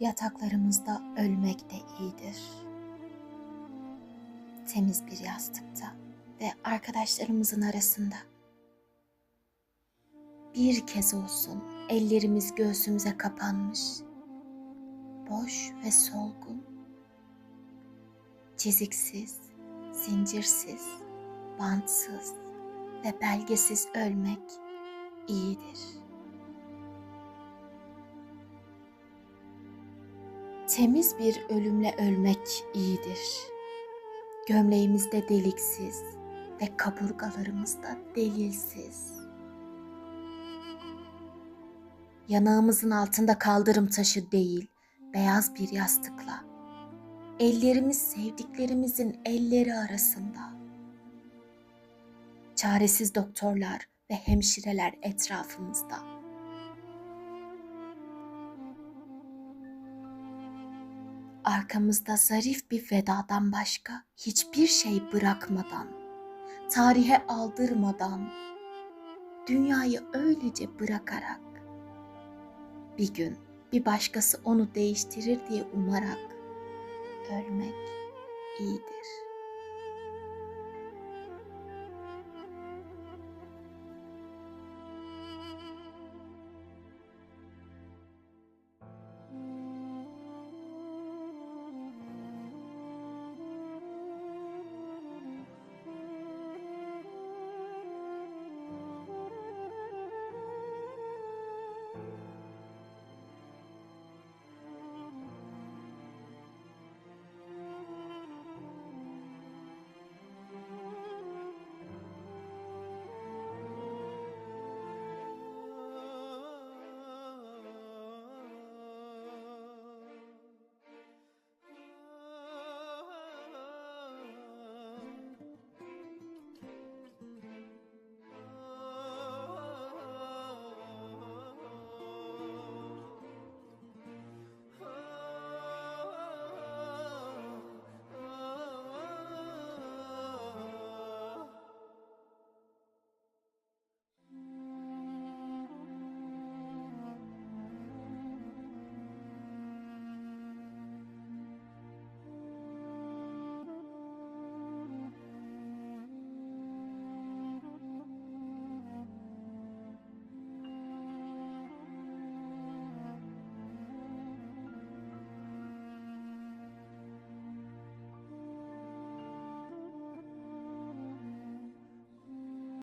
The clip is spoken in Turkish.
Yataklarımızda ölmek de iyidir. Temiz bir yastıkta ve arkadaşlarımızın arasında. Bir kez olsun ellerimiz göğsümüze kapanmış. Boş ve solgun. Çiziksiz, zincirsiz, bantsız ve belgesiz ölmek iyidir. Temiz bir ölümle ölmek iyidir. Gömleğimizde deliksiz ve kaburgalarımızda delilsiz. Yanağımızın altında kaldırım taşı değil, beyaz bir yastıkla. Ellerimiz sevdiklerimizin elleri arasında. Çaresiz doktorlar ve hemşireler etrafımızda. Arkamızda zarif bir vedadan başka hiçbir şey bırakmadan, tarihe aldırmadan, dünyayı öylece bırakarak, bir gün bir başkası onu değiştirir diye umarak ölmek iyidir.